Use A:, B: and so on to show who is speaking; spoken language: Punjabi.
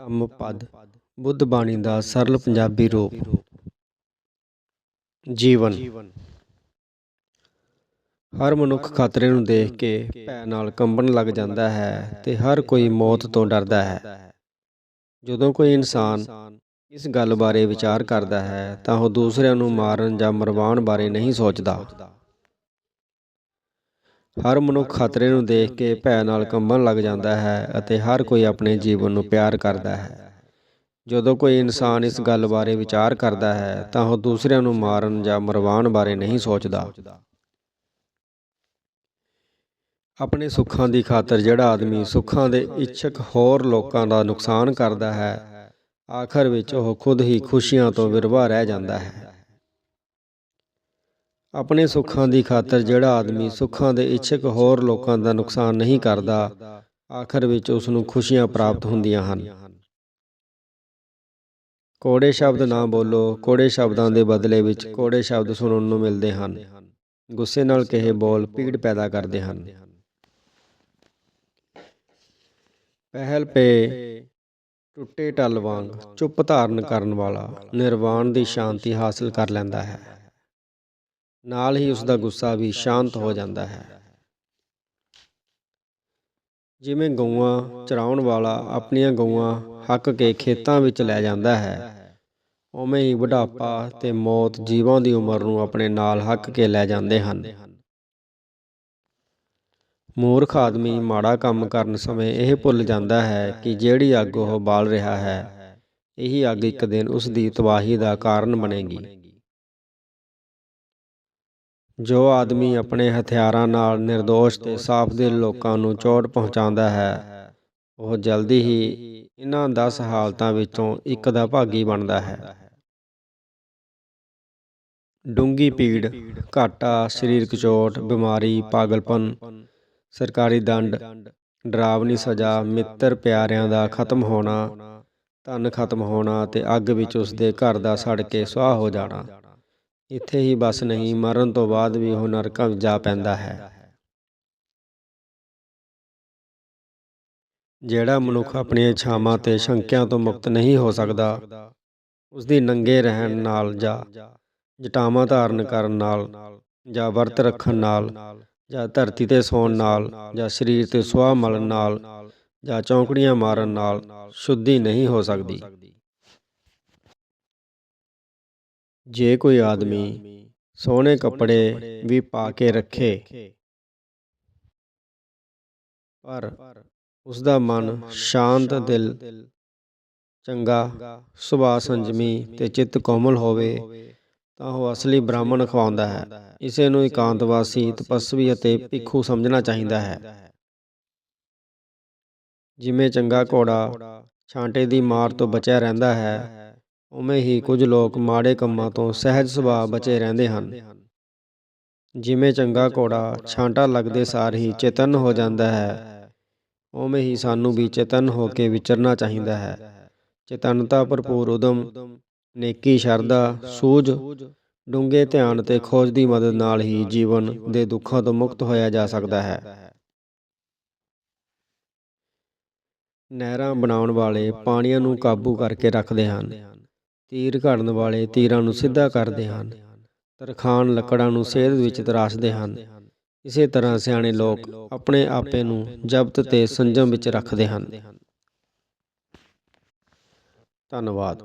A: ਧੰਮ ਪਦ ਬੁੱਧ ਬਾਣੀ ਦਾ ਸਰਲ ਪੰਜਾਬੀ ਰੂਪ। ਜੀਵਨ। ਹਰ ਮਨੁੱਖ ਖਤਰੇ ਨੂੰ ਦੇਖ ਕੇ ਭੈ ਨਾਲ ਕੰਬਣ ਲੱਗ ਜਾਂਦਾ ਹੈ ਤੇ ਹਰ ਕੋਈ ਮੌਤ ਤੋਂ ਡਰਦਾ ਹੈ। ਜਦੋਂ ਕੋਈ ਇਨਸਾਨ ਇਸ ਗੱਲ ਬਾਰੇ ਵਿਚਾਰ ਕਰਦਾ ਹੈ, ਤਾਂ ਉਹ ਦੂਸਰਿਆਂ ਨੂੰ ਮਾਰਨ ਜਾਂ ਮਰਵਾਉਣ ਬਾਰੇ ਨਹੀਂ ਸੋਚਦਾ। ਹਰ ਮਨੁੱਖ ਖਤਰੇ ਨੂੰ ਦੇਖ ਕੇ ਭੈ ਨਾਲ ਕੰਬਣ ਲੱਗ ਜਾਂਦਾ ਹੈ ਅਤੇ ਹਰ ਕੋਈ ਆਪਣੇ ਜੀਵਨ ਨੂੰ ਪਿਆਰ ਕਰਦਾ ਹੈ। ਜਦੋਂ ਕੋਈ ਇਨਸਾਨ ਇਸ ਗੱਲ ਬਾਰੇ ਵਿਚਾਰ ਕਰਦਾ ਹੈ, ਤਾਂ ਉਹ ਦੂਸਰਿਆਂ ਨੂੰ ਮਾਰਨ ਜਾਂ ਮਰਵਾਉਣ ਬਾਰੇ ਨਹੀਂ ਸੋਚਦਾ। ਆਪਣੇ ਸੁੱਖਾਂ ਦੀ ਖਾਤਰ ਜਿਹੜਾ ਆਦਮੀ ਸੁੱਖਾਂ ਦੇ ਇੱਛਕ ਹੋਰ ਲੋਕਾਂ ਦਾ ਨੁਕਸਾਨ ਕਰਦਾ ਹੈ, ਆਖਰ ਵਿੱਚ ਉਹ ਖੁਦ ਹੀ ਖੁਸ਼ੀਆਂ ਤੋਂ ਵਿਰਵਾ ਰਹਿ ਜਾਂਦਾ ਹੈ। ਆਪਣੇ ਸੁੱਖਾਂ ਦੀ ਖਾਤਰ ਜਿਹੜਾ ਆਦਮੀ ਸੁੱਖਾਂ ਦੇ ਇੱਛਕ ਹੋਰ ਲੋਕਾਂ ਦਾ ਨੁਕਸਾਨ ਨਹੀਂ ਕਰਦਾ, ਆਖਰ ਵਿੱਚ ਉਸ ਨੂੰ ਖੁਸ਼ੀਆਂ ਪ੍ਰਾਪਤ ਹੁੰਦੀਆਂ ਹਨ। ਕੋੜੇ ਸ਼ਬਦ ਨਾ ਬੋਲੋ, ਕੋੜੇ ਸ਼ਬਦਾਂ ਦੇ ਬਦਲੇ ਵਿੱਚ ਕੋੜੇ ਸ਼ਬਦ ਸੁਣਨ ਨੂੰ ਮਿਲਦੇ ਹਨ। ਗੁੱਸੇ ਨਾਲ ਕਹੇ ਬੋਲ ਪੀੜ ਪੈਦਾ ਕਰਦੇ ਹਨ। ਪਹਿਲ ਪੇ, ਟੁੱਟੇ ਟਲ ਵਾਂਗ, ਚੁੱਪ ਧਾਰਨ ਕਰਨ ਵਾਲਾ, ਨਿਰਵਾਣ ਦੀ ਸ਼ਾਂਤੀ ਹਾਸਲ ਕਰ ਲੈਂਦਾ ਹੈ। ਨਾਲ ਹੀ ਉਸ ਦਾ ਗੁੱਸਾ ਵੀ ਸ਼ਾਂਤ ਹੋ ਜਾਂਦਾ ਹੈ। ਜਿਵੇਂ ਗਊਆਂ ਚਰਾਉਣ ਵਾਲਾ ਆਪਣੀਆਂ ਗਊਆਂ ਹੱਕ ਕੇ ਖੇਤਾਂ ਵਿੱਚ ਲੈ ਜਾਂਦਾ ਹੈ, ਉਵੇਂ ਹੀ ਬੁਢਾਪਾ ਤੇ ਮੌਤ ਜੀਵਾਂ ਦੀ ਉਮਰ ਨੂੰ ਆਪਣੇ ਨਾਲ ਹੱਕ ਕੇ ਲੈ ਜਾਂਦੇ ਹਨ। ਮੂਰਖ ਆਦਮੀ ਮਾੜਾ ਕੰਮ ਕਰਨ ਸਮੇਂ ਇਹ ਭੁੱਲ ਜਾਂਦਾ ਹੈ ਕਿ ਜਿਹੜੀ ਅੱਗ ਉਹ ਬਾਲ ਰਿਹਾ ਹੈ, ਇਹੀ ਅੱਗ ਇੱਕ ਦਿਨ ਉਸ ਦੀ ਤਬਾਹੀ ਦਾ ਕਾਰਨ ਬਣੇਗੀ। ਜੋ ਆਦਮੀ ਆਪਣੇ ਹਥਿਆਰਾਂ ਨਾਲ નિર્ਦੋਸ਼ ਤੇ ਸਾਫ਼ ਦਿਲ ਲੋਕਾਂ ਨੂੰ ਚੋਟ ਪਹੁੰਚਾਉਂਦਾ ਹੈ, ਉਹ ਜਲਦੀ ਹੀ ਇਹਨਾਂ 10 ਹਾਲਤਾਂ ਵਿੱਚੋਂ ਇੱਕ ਦਾ ਭਾਗੀ ਬਣਦਾ ਹੈ। ਡੂੰਗੀ ਪੀੜ ਘਾਟਾ, ਸਰੀਰਕ ਚੋਟ, ਬਿਮਾਰੀ, ਪਾਗਲਪਨ, ਸਰਕਾਰੀ ਦੰਡ, ਡਰਾਵਨੀ ਸਜ਼ਾ, ਮਿੱਤਰ ਪਿਆਰਿਆਂ ਦਾ ਖਤਮ ਹੋਣਾ, ਧਨ ਖਤਮ ਹੋਣਾ ਤੇ ਅੱਗ ਵਿੱਚ ਉਸ ਦੇ ਘਰ ਦਾ ਸੜ ਕੇ ਸੁਆਹ ਹੋ ਜਾਣਾ। ਇੱਥੇ ਹੀ ਬਸ ਨਹੀਂ, ਮਰਨ ਤੋਂ ਬਾਅਦ ਵੀ ਉਹ ਨਰਕਾਂ ਵਿੱਚ ਜਾ ਪੈਂਦਾ ਹੈ। ਜਿਹੜਾ ਮਨੁੱਖ ਆਪਣੀਆਂ ਇੱਛਾਵਾਂ ਤੇ ਸ਼ੰਕਿਆਂ ਤੋਂ ਮੁਕਤ ਨਹੀਂ ਹੋ ਸਕਦਾ ਉਸ ਦੀ ਨੰਗੇ ਰਹਿਣ ਨਾਲ ਜਾਂ ਜਟਾਵਾਂ ਧਾਰਨ ਕਰਨ ਨਾਲ ਜਾਂ ਵਰਤ ਰੱਖਣ ਨਾਲ ਜਾਂ ਧਰਤੀ ਤੇ ਸੌਣ ਨਾਲ ਜਾਂ ਸਰੀਰ ਤੇ ਸੁਆਹ ਮਲਣ ਨਾਲ ਜਾਂ ਚੌਂਕੜੀਆਂ ਮਾਰਨ ਨਾਲ ਸ਼ੁੱਧੀ ਨਹੀਂ ਹੋ ਸਕਦੀ। ਜੇ ਕੋਈ ਆਦਮੀ ਸੋਹਣੇ ਕੱਪੜੇ ਵੀ ਪਾ ਕੇ ਰੱਖੇ ਪਰ ਉਸ ਦਾ ਮਨ ਸ਼ਾਂਤ ਦਿਲ ਚੰਗਾ ਸੁਭਾਅ ਸੰਜਮੀ ਤੇ ਚਿੱਤ ਕੋਮਲ ਹੋਵੇ ਤਾਂ ਉਹ ਅਸਲੀ ਬ੍ਰਾਹਮਣ ਖਵਾਉਂਦਾ ਹੈ। ਇਸੇ ਨੂੰ ਇਕਾਂਤਵਾਸੀ ਤਪਸਵੀ ਅਤੇ ਭਿੱਖੂ ਸਮਝਣਾ ਚਾਹੀਦਾ ਹੈ। ਜਿਵੇਂ ਚੰਗਾ ਘੋੜਾ ਛਾਂਟੇ ਦੀ ਮਾਰ ਤੋਂ ਬਚਿਆ ਰਹਿੰਦਾ ਹੈ। ਉਵੇਂ ਹੀ ਕੁਝ ਲੋਕ ਮਾੜੇ ਕੰਮਾਂ ਤੋਂ ਸਹਿਜ ਸੁਭਾਅ ਬਚੇ ਰਹਿੰਦੇ ਹਨ। ਜਿਵੇਂ ਚੰਗਾ ਘੋੜਾ ਛਾਂਟਾ ਲੱਗਦੇ ਸਾਰ ਹੀ ਚੇਤਨ ਹੋ ਜਾਂਦਾ ਹੈ, ਉਵੇਂ ਹੀ ਸਾਨੂੰ ਵੀ ਚੇਤਨ ਹੋ ਕੇ ਵਿਚਰਨਾ ਚਾਹੀਦਾ ਹੈ। ਚੇਤਨਤਾ ਭਰਪੂਰ ਉਦਮ, ਨੇਕੀ ਸ਼ਰਧਾ, ਸੂਝ, ਡੂੰਘੇ ਧਿਆਨ ਤੇ ਖੋਜ ਦੀ ਮਦਦ ਨਾਲ ਹੀ ਜੀਵਨ ਦੇ ਦੁੱਖਾਂ ਤੋਂ ਮੁਕਤ ਹੋਇਆ ਜਾ ਸਕਦਾ ਹੈ। ਨਹਿਰਾਂ ਬਣਾਉਣ ਵਾਲੇ ਪਾਣੀਆਂ ਨੂੰ ਕਾਬੂ ਕਰਕੇ ਰੱਖਦੇ ਹਨ। ਤੀਰ ਘੜਨ ਵਾਲੇ ਤੀਰਾਂ ਨੂੰ ਸਿੱਧਾ ਕਰਦੇ ਹਨ ਤਰਖਾਨ ਲੱਕੜਾਂ ਨੂੰ ਸੇਧ ਵਿੱਚ ਤਰਾਸ਼ਦੇ ਹਨ। ਇਸੇ ਤਰ੍ਹਾਂ ਸਿਆਣੇ ਲੋਕ ਆਪਣੇ ਆਪੇ ਨੂੰ ਜ਼ਬਤ ਤੇ ਸੰਜਮ ਵਿੱਚ ਰੱਖਦੇ ਹਨ। ਧੰਨਵਾਦ।